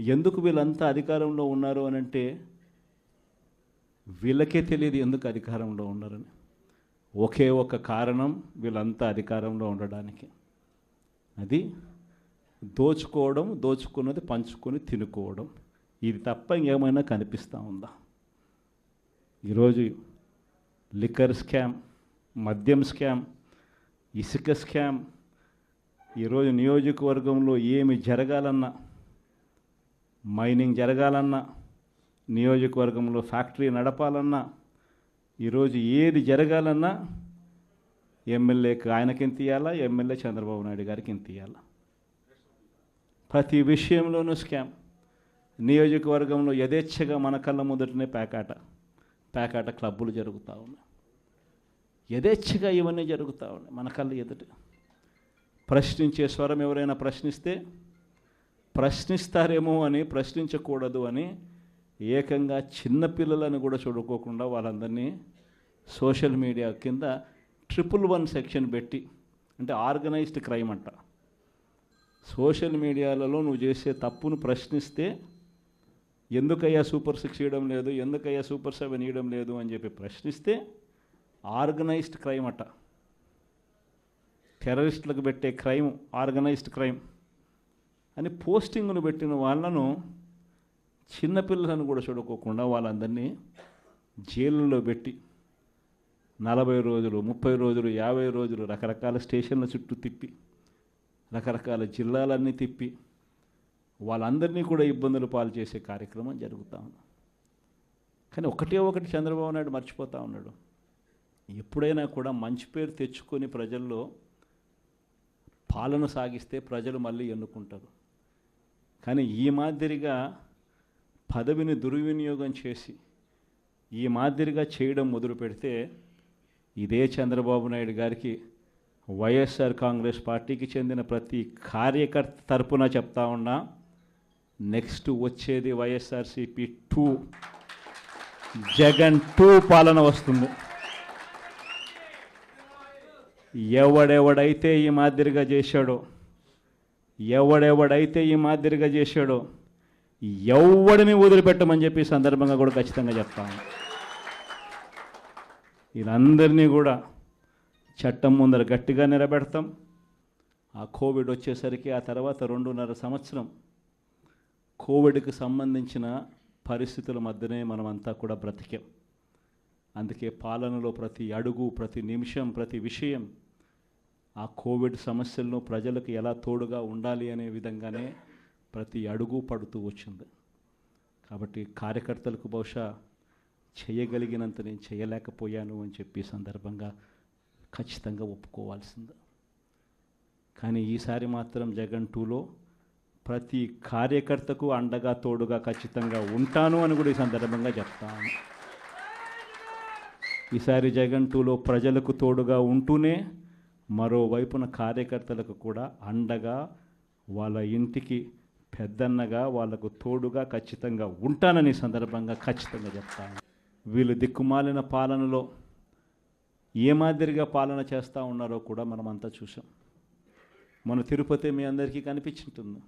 ఎందుకు వీళ్ళంతా అధికారంలో ఉన్నారు అని అంటే వీళ్ళకే తెలియదు ఎందుకు అధికారంలో ఉన్నారని. ఒకే ఒక కారణం వీళ్ళంతా అధికారంలో ఉండడానికి. అది దోచుకోవడం దోచుకున్నది పంచుకొని తినుకోవడం. ఇది తప్ప ఇంకేమైనా కనిపిస్తూ ఉందా? ఈరోజు లిక్కర్ స్కామ్ మద్యం స్కామ్ ఇసుక స్కామ్ ఈరోజు నియోజకవర్గంలో ఏమి జరగాలన్నా మైనింగ్ జరగాలన్నా నియోజకవర్గంలో ఫ్యాక్టరీ నడపాలన్నా ఈరోజు ఏది జరగాలన్నా ఎమ్మెల్యేకి ఆయనకి ఎంత ఇవ్వాలా ఎమ్మెల్యే చంద్రబాబు నాయుడు గారికి ఎంత ఇవ్వాలా ప్రతి విషయంలోనూ స్కామ్. నియోజకవర్గంలో యథేచ్ఛగా మన కళ్ళ ముందటనే పేకాట. పేకాట క్లబ్బులు జరుగుతూ ఉన్నాయి. యథేచ్ఛగా ఇవన్నీ జరుగుతూ ఉన్నాయి మన కళ్ళ ఎదుట. ప్రశ్నించే స్వరం ఎవరైనా ప్రశ్నిస్తే ప్రశ్నిస్తారేమో అని ప్రశ్నించకూడదు అని ఏకంగా చిన్నపిల్లలను కూడా చూడుకోకుండా వాళ్ళందరినీ సోషల్ మీడియా కింద ట్రిపుల్ వన్ సెక్షన్ పెట్టి అంటే ఆర్గనైజ్డ్ క్రైమ్ అంట. సోషల్ మీడియాలలో నువ్వు చేసే తప్పును ప్రశ్నిస్తే ఎందుకయ్యా సూపర్ సిక్స్ ఇవ్వడం లేదు ఎందుకయ్యా సూపర్ సెవెన్ ఇవ్వడం లేదు అని చెప్పి ప్రశ్నిస్తే ఆర్గనైజ్డ్ క్రైమ్ అట. టెర్రరిస్టులకు పెట్టే క్రైమ్ ఆర్గనైజ్డ్ క్రైమ్. అని పోస్టింగ్ను పెట్టిన వాళ్ళను చిన్నపిల్లలను కూడా చూడుకోకుండా వాళ్ళందరినీ జైలులో పెట్టి నలభై రోజులు ముప్పై రోజులు యాభై రోజులు రకరకాల స్టేషన్ల చుట్టూ తిప్పి రకరకాల జిల్లాలన్నీ తిప్పి వాళ్ళందరినీ కూడా ఇబ్బందులు పాలు చేసే కార్యక్రమం జరుగుతూ ఉంది. కానీ ఒకటే ఒకటి చంద్రబాబు నాయుడు మర్చిపోతూ ఉన్నాడు. ఎప్పుడైనా కూడా మంచి పేరు తెచ్చుకొని ప్రజల్లో పాలన సాగిస్తే ప్రజలు మళ్ళీ ఎన్నుకుంటారు. కానీ ఈ మాదిరిగా పదవిని దుర్వినియోగం చేసి ఈ మాదిరిగా చేయడం మొదలు పెడితే ఇదే చంద్రబాబు నాయుడు గారికి వైఎస్ఆర్ కాంగ్రెస్ పార్టీకి చెందిన ప్రతి కార్యకర్త తరపున చెప్తా ఉన్నా నెక్స్ట్ వచ్చేది వైఎస్ఆర్సిపి టూ. జగన్ టూ పాలన వస్తుంది. ఎవడెవడైతే ఈ మాదిరిగా చేశాడో ఎవడెవడైతే ఈ మాదిరిగా చేశాడో ఎవడిని వదిలిపెట్టమని చెప్పి సందర్భంగా కూడా ఖచ్చితంగా చెప్తాను వీళ్ళందరినీ కూడా చట్టం ముందర గట్టిగా నిలబెడతాం. ఆ కోవిడ్ వచ్చేసరికి ఆ తర్వాత రెండున్నర సంవత్సరం కోవిడ్కి సంబంధించిన పరిస్థితుల మధ్యనే మనమంతా కూడా బ్రతికాం. అందుకే పాలనలో ప్రతి అడుగు ప్రతి నిమిషం ప్రతి విషయం ఆ కోవిడ్ సమస్యలను ప్రజలకు ఎలా తోడుగా ఉండాలి అనే విధంగానే ప్రతి అడుగు పడుతూ వచ్చింది. కాబట్టి కార్యకర్తలకు బహుశా చేయగలిగినంత నేను చేయలేకపోయాను అని చెప్పి సందర్భంగా ఖచ్చితంగా ఒప్పుకోవాల్సింది. కానీ ఈసారి మాత్రం జగన్ టూలో ప్రతి కార్యకర్తకు అండగా తోడుగా ఖచ్చితంగా ఉంటాను అని కూడా ఈ సందర్భంగా చెప్తాను ఈసారి జగన్ టూలో ప్రజలకు తోడుగా ఉంటూనే మరోవైపున కార్యకర్తలకు కూడా అండగా వాళ్ళ ఇంటికి పెద్దన్నగా వాళ్ళకు తోడుగా ఖచ్చితంగా ఉంటానని సందర్భంగా ఖచ్చితంగా చెప్తాను వీళ్ళు దిక్కుమాలిన పాలనలో ఏ మాదిరిగా పాలన చేస్తూ ఉన్నారో కూడా మనమంతా చూసాం మన తిరుపతి మీ అందరికీ కనిపించుంటుంది.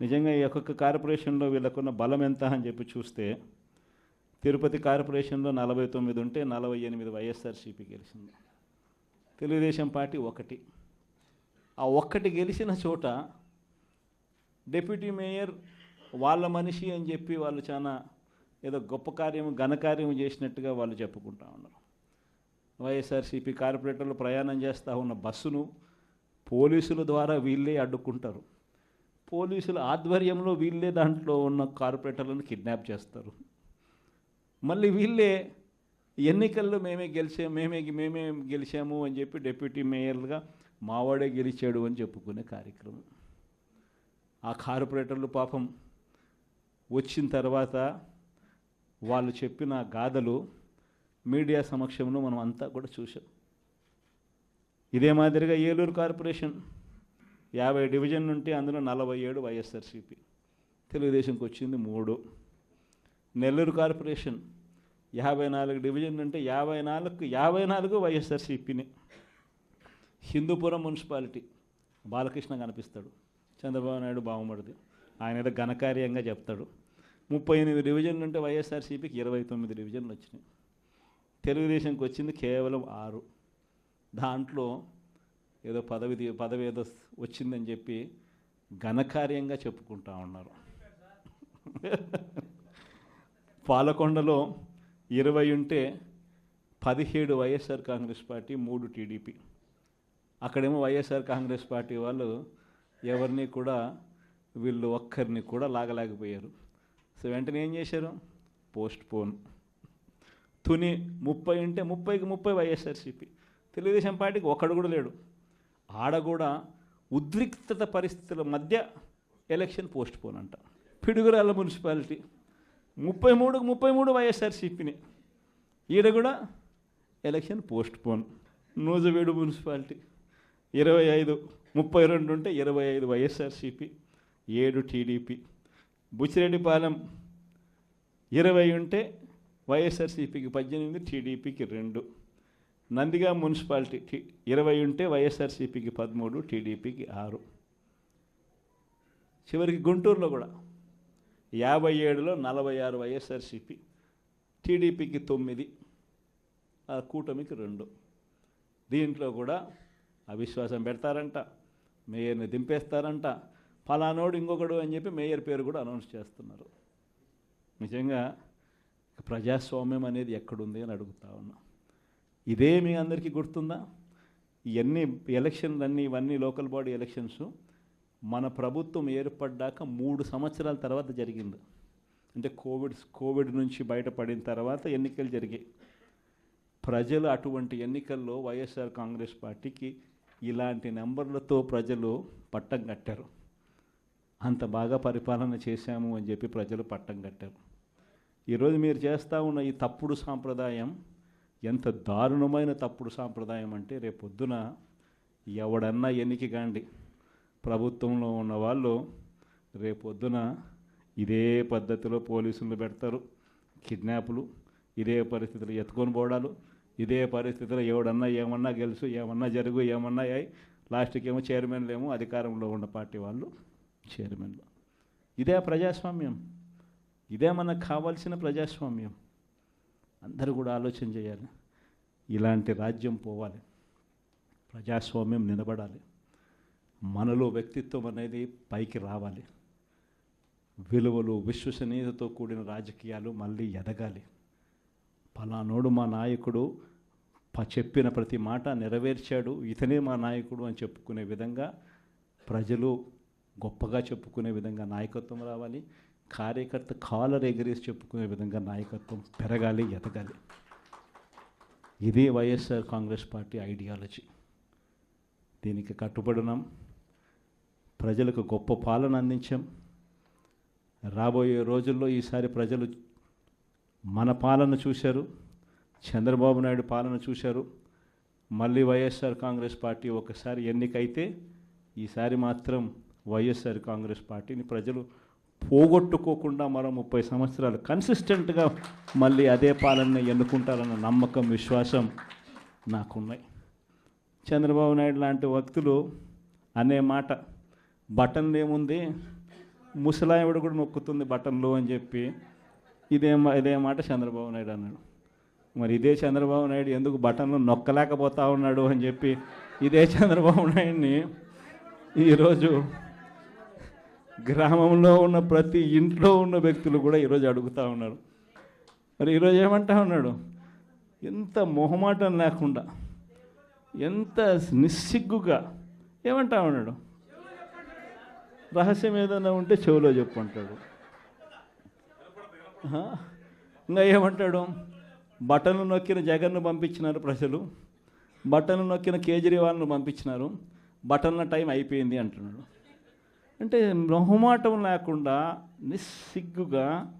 నిజంగా ఈ ఒక్కొక్క కార్పొరేషన్లో వీళ్ళకున్న బలం ఎంత అని చెప్పి చూస్తే తిరుపతి కార్పొరేషన్లో నలభై తొమ్మిది ఉంటే నలభై ఎనిమిది వైఎస్ఆర్సీపీ గెలిచింది. తెలుగుదేశం పార్టీ ఒకటి. ఆ ఒక్కటి గెలిచిన చోట డెప్యూటీ మేయర్ వాళ్ళ మనిషి అని చెప్పి వాళ్ళు చాలా ఏదో గొప్ప కార్యం ఘనకార్యం చేసినట్టుగా వాళ్ళు చెప్పుకుంటా ఉన్నారు. వైఎస్ఆర్సీపీ కార్పొరేటర్లు ప్రయాణం చేస్తూ ఉన్న బస్సును పోలీసుల ద్వారా వీళ్ళే అడ్డుకుంటారు. పోలీసుల ఆధ్వర్యంలో వీళ్ళే దాంట్లో ఉన్న కార్పొరేటర్లను కిడ్నాప్ చేస్తారు. మళ్ళీ వీళ్ళే ఎన్నికల్లో మేమే గెలిచాము మేమే మేమే గెలిచాము అని చెప్పి డిప్యూటీ మేయర్లుగా మావాడే గెలిచాడు అని చెప్పుకునే కార్యక్రమం. ఆ కార్పొరేటర్లు పాపం వచ్చిన తర్వాత వాళ్ళు చెప్పిన గాథలు మీడియా సమక్షంలో మనం అంతా కూడా చూసాం ఇదే మాదిరిగా ఏలూరు కార్పొరేషన్ యాభై డివిజన్ ఉంటే అందులో నలభై ఏడు వైఎస్ఆర్సీపీ. తెలుగుదేశంకి వచ్చింది మూడు. నెల్లూరు కార్పొరేషన్ యాభై నాలుగు డివిజన్ ఉంటే యాభై నాలుగు యాభై నాలుగు వైఎస్ఆర్సీపీని. హిందూపురం మున్సిపాలిటీ బాలకృష్ణ కనిపిస్తాడు. చంద్రబాబు నాయుడు బాగుమడిది ఆయన ఏదో ఘనకార్యంగా చెప్తాడు. ముప్పై ఎనిమిది డివిజన్లు ఉంటే వైఎస్ఆర్సీపీకి ఇరవై తొమ్మిది డివిజన్లు వచ్చినాయి. తెలుగుదేశంకి వచ్చింది కేవలం ఆరు. దాంట్లో ఏదో పదవి పదవి ఏదో వచ్చిందని చెప్పి ఘనకార్యంగా చెప్పుకుంటా ఉన్నారు. పాలకొండలో ఇరవై ఉంటే పదిహేడు వైఎస్ఆర్ కాంగ్రెస్ పార్టీ మూడు టీడీపీ. అక్కడేమో వైఎస్ఆర్ కాంగ్రెస్ పార్టీ వాళ్ళు ఎవరిని కూడా వీళ్ళు ఒక్కరిని కూడా లాగలేకపోయారు. సో వెంటనే ఏం చేశారు? Post phone. తుని ముప్పై ఉంటే ముప్పైకి ముప్పై వైఎస్ఆర్సీపీ. తెలుగుదేశం పార్టీకి ఒక్కడు కూడా లేడు. ఆడ కూడా ఉద్రిక్తత పరిస్థితుల మధ్య ఎలక్షన్ పోస్ట్ పోన్ అంట. పిడుగురాల మున్సిపాలిటీ. ముప్పై మూడుకు ముప్పై మూడు వైఎస్ఆర్సీపీని. ఈడ కూడా election postpone Nuzvid municipality. ఇరవై ఐదు ముప్పై రెండు ఉంటే ఇరవై ఐదు వైఎస్ఆర్సీపీ ఏడు టీడీపీ. బుచ్చిరెడ్డిపాలెం ఇరవై ఉంటే వైఎస్ఆర్సీపీకి పద్దెనిమిది టీడీపీకి రెండు. నందిగా మున్సిపాలిటీ ఇరవై ఉంటే వైఎస్ఆర్సీపీకి పదమూడు టీడీపీకి ఆరు. చివరికి గుంటూరులో కూడా యాభై ఏడులో నలభై ఆరు వైఎస్ఆర్సీపీ టీడీపీకి తొమ్మిది ఆ కూటమికి రెండు. దీంట్లో కూడా అవిశ్వాసం పెడతారంట మేయర్ని దింపేస్తారంట. ఫలానోడు ఇంకొకడు అని చెప్పి మేయర్ పేరు కూడా అనౌన్స్ చేస్తున్నారు. నిజంగా ప్రజాస్వామ్యం అనేది ఎక్కడుంది అని అడుగుతా ఉన్నా. ఇదే మీ అందరికీ గుర్తుందా? ఇవన్నీ ఎలక్షన్లు అన్నీ ఇవన్నీ లోకల్ బాడీ ఎలక్షన్స్. మన ప్రభుత్వం ఏర్పడ్డాక మూడు సంవత్సరాల తర్వాత జరిగింది. అంటే కోవిడ్ కోవిడ్ నుంచి బయటపడిన తర్వాత ఎన్నికలు జరిగాయి. ప్రజలు అటువంటి ఎన్నికల్లో వైఎస్ఆర్ కాంగ్రెస్ పార్టీకి ఇలాంటి నెంబర్లతో ప్రజలు పట్టం కట్టారు. అంత బాగా పరిపాలన చేశాము అని చెప్పి ప్రజలు పట్టం కట్టారు. ఈరోజు మీరు చేస్తూ ఉన్న ఈ తప్పుడు సాంప్రదాయం ఎంత దారుణమైన తప్పుడు సాంప్రదాయం అంటే రేపొద్దున ఎవడన్నా ఎన్నికి కాండి. ప్రభుత్వంలో ఉన్న వాళ్ళు రేపొద్దున ఇదే పద్ధతిలో పోలీసులు పెడతారు. కిడ్నాపులు ఇదే పరిస్థితులు ఎత్తుకొని పోవడాలు ఇదే పరిస్థితిలో ఎవడన్నా ఏమన్నా గెలుసు ఏమన్నా జరుగు ఏమన్నా అయ్యి లాస్ట్కి ఏమో చైర్మన్లు ఏమో అధికారంలో ఉన్న పార్టీ వాళ్ళు చైర్మన్లు. ఇదే ప్రజాస్వామ్యం. ఇదే మనకు కావాల్సిన ప్రజాస్వామ్యం. అందరూ కూడా ఆలోచన చేయాలి. ఇలాంటి రాజ్యం పోవాలి. ప్రజాస్వామ్యం నిలబడాలి. మనలో వ్యక్తిత్వం అనేది పైకి రావాలి. విలువలు విశ్వసనీయతతో కూడిన రాజకీయాలు మళ్ళీ ఎదగాలి. పలానోడు మా నాయకుడు ప- చెప్పిన ప్రతి మాట నెరవేర్చాడు. ఇతనే మా నాయకుడు అని చెప్పుకునే విధంగా ప్రజలు గొప్పగా చెప్పుకునే విధంగా నాయకత్వం రావాలి. కార్యకర్త కాలర్ ఎగిరేసి చెప్పుకునే విధంగా నాయకత్వం పెరగాలి ఎదగాలి. ఇదే వైఎస్ఆర్ కాంగ్రెస్ పార్టీ ఐడియాలజీ. దీనికి కట్టుబడినాం ప్రజలకు గొప్ప పాలన అందించాం. రాబోయే రోజుల్లో ఈసారి ప్రజలు మన పాలన చూశారు. చంద్రబాబు నాయుడు పాలన చూశారు. మళ్ళీ వైఎస్ఆర్ కాంగ్రెస్ పార్టీ ఒకసారి ఎన్నికైతే ఈసారి మాత్రం వైఎస్ఆర్ కాంగ్రెస్ పార్టీని ప్రజలు పోగొట్టుకోకుండా మరో ముప్పై సంవత్సరాలు కన్సిస్టెంట్గా మళ్ళీ అదే పాలనని ఎన్నుకుంటారన్న నమ్మకం విశ్వాసం నాకున్నాయి. చంద్రబాబు నాయుడు లాంటి వ్యక్తులు అనే మాట బటన్లు ఏముంది? ముసలావిడ కూడా నొక్కుతుంది బటన్లు అని చెప్పి. ఇదే ఇదే మాట చంద్రబాబు నాయుడు అన్నాడు. మరి ఇదే చంద్రబాబు నాయుడు ఎందుకు బటన్లు నొక్కలేకపోతా ఉన్నాడు అని చెప్పి ఇదే చంద్రబాబు నాయుడిని ఈరోజు గ్రామంలో ఉన్న ప్రతి ఇంట్లో ఉన్న వ్యక్తులు కూడా ఈరోజు అడుగుతూ ఉన్నారు. మరి ఈరోజు ఏమంటా ఉన్నాడు? ఎంత మొహమాటం లేకుండా ఎంత నిస్సిగ్గుగా ఏమంటా ఉన్నాడు? రహస్యం ఏదైనా ఉంటే చెవిలో చెప్పు అంటాడు ఇంకా ఏమంటాడు? బటన్లు నొక్కిన జగన్ను పంపించినారు ప్రజలు. బటన్లు నొక్కిన కేజ్రీవాల్ను పంపించినారు. బటన్ల టైం అయిపోయింది అంటున్నాడు. అంటే మొహమాటం లేకుండా నిస్సిగ్గుగా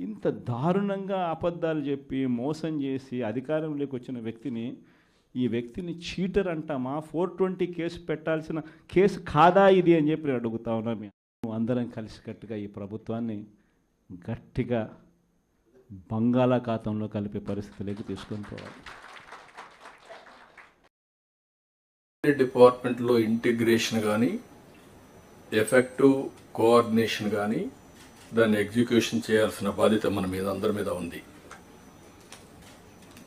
ఇంత దారుణంగా అబద్ధాలు చెప్పి మోసం చేసి అధికారంలోకి వచ్చిన వ్యక్తిని ఈ వ్యక్తిని చీటర్ అంటామా? ఫోర్ ట్వంటీ కేసు పెట్టాల్సిన కేసు కాదా ఇది అని చెప్పి నేను అడుగుతా ఉన్నా. మేము అందరం కలిసికట్టుగా ఈ ప్రభుత్వాన్ని గట్టిగా బంగాళాఖాతంలో కలిపే పరిస్థితిలోకి తీసుకొని పోవాలి. డిపార్ట్మెంట్లో ఇంటిగ్రేషన్ కానీ ఎఫెక్టివ్ కోఆర్డినేషన్ కానీ దాన్ని ఎగ్జిక్యూషన్ చేయాల్సిన బాధ్యత మన మీద అందరి మీద ఉంది.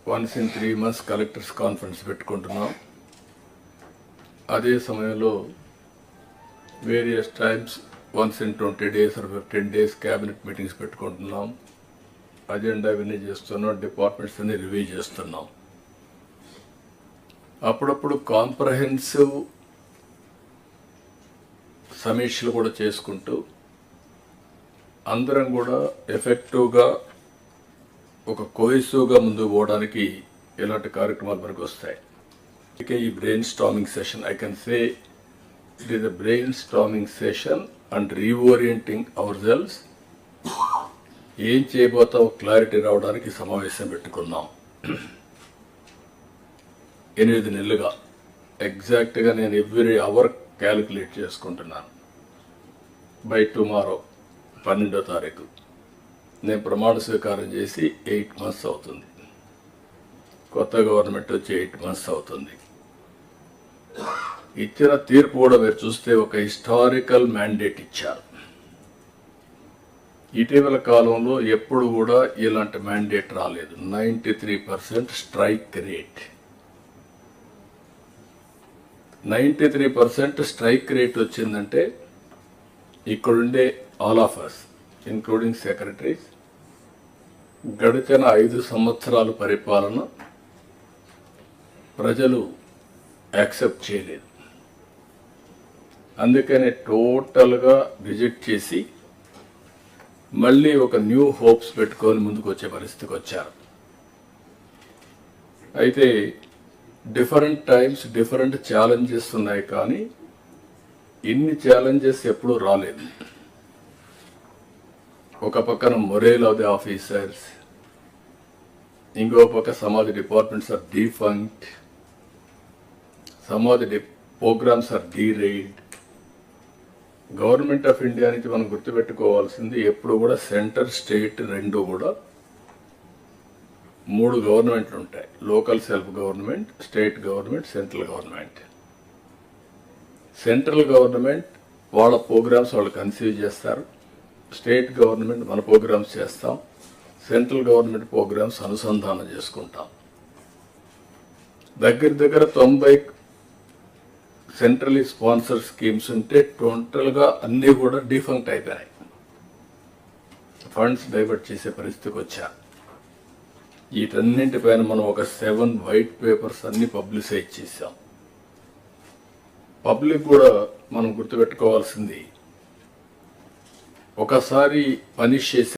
Once in three months collectors conference పెట్టుకుంటున్నాం. అదే సమయంలో various times once in twenty days or fifteen days cabinet meetings పెట్టుకుంటున్నాం. అజెండా ఇవన్నీ చేస్తున్నాం. డిపార్ట్మెంట్స్ అన్ని రివ్యూ చేస్తున్నాం. అప్పుడప్పుడు కాంప్రహెన్సివ్ సమీక్షలు కూడా చేసుకుంటూ అందరం కూడా ఎఫెక్టివ్గా ఒక కోయసుగా ముందుకు పోవడానికి ఇలాంటి కార్యక్రమాలు మనకు వస్తాయి. ఇక ఈ brainstorming session I can say it is a brainstorming session and reorienting our cells ఏం చేయబోతావు క్లారిటీ రావడానికి సమావేశం పెట్టుకున్నాం ఎనిమిది నెలలుగా ఎగ్జాక్ట్గా నేను ఎవ్రీ అవర్ క్యాలిక్యులేట్ చేసుకుంటున్నాను. బై టుమారో పన్నెండో తారీఖు. నేను ప్రమాణ స్వీకారం చేసి ఎయిట్ మంత్స్ అవుతుంది. కొత్త గవర్నమెంట్ వచ్చి ఎయిట్ మంత్స్ అవుతుంది. ఇచ్చిన తీర్పు కూడా మీరు చూస్తే ఒక హిస్టారికల్ మ్యాండేట్ ఇచ్చారు. ఇటీవల కాలంలో ఎప్పుడు కూడా ఇలాంటి మ్యాండేట్ రాలేదు. Ninety three percent strike rate. Ninety three percent strike rate వచ్చిందంటే ఇక్కడుండే all of us including secretaries గడిచిన ఐదు సంవత్సరాల పరిపాలన ప్రజలు యాక్సెప్ట్ చేయలేదు. అందుకనే టోటల్గా రిజెక్ట్ చేసి మళ్ళీ ఒక న్యూ హోప్స్ పెట్టుకొని ముందుకు వచ్చే పరిస్థితికి వచ్చారు. అయితే డిఫరెంట్ టైమ్స్ డిఫరెంట్ ఛాలెంజెస్ ఉన్నాయి కానీ ఇన్ని ఛాలెంజెస్ ఎప్పుడూ రాలేదు. ఒక పక్కన మొరేల్ ఆఫ్ ది ఆఫీసర్స్ ఇంకో పక్క సమాధి డిపార్ట్మెంట్స్ ఆర్ డీఫంక్ట్. సమాధి the programmes are derailed government of India నుంచి మనం గుర్తుపెట్టుకోవాల్సింది ఎప్పుడు కూడా సెంటర్ స్టేట్ రెండు కూడా మూడు గవర్నమెంట్లు ఉంటాయి. Local self government state government central government. Central government వాళ్ళ ప్రోగ్రామ్స్ వాళ్ళు కన్సీవ్ చేస్తారు. స్టేట్ గవర్నమెంట్ మన ప్రోగ్రామ్స్ చేస్తాం. సెంట్రల్ గవర్నమెంట్ ప్రోగ్రామ్స్ అనుసంధానం చేసుకుంటాం. దగ్గర దగ్గర తొంభై సెంట్రలీ స్పాన్సర్ స్కీమ్స్ ఉంటే టోటల్గా అన్నీ కూడా డిఫంక్ట్ అయిపోయినాయి. ఫండ్స్ డైవర్ట్ చేసే పరిస్థితికి వచ్చా. వీటన్నింటిపైన మనం ఒక సెవెన్ వైట్ పేపర్స్ అన్ని పబ్లిసైజ్ చేశాం. పబ్లిక్ కూడా మనం గుర్తుపెట్టుకోవాల్సింది ఒకసారి పనిష్ చేసి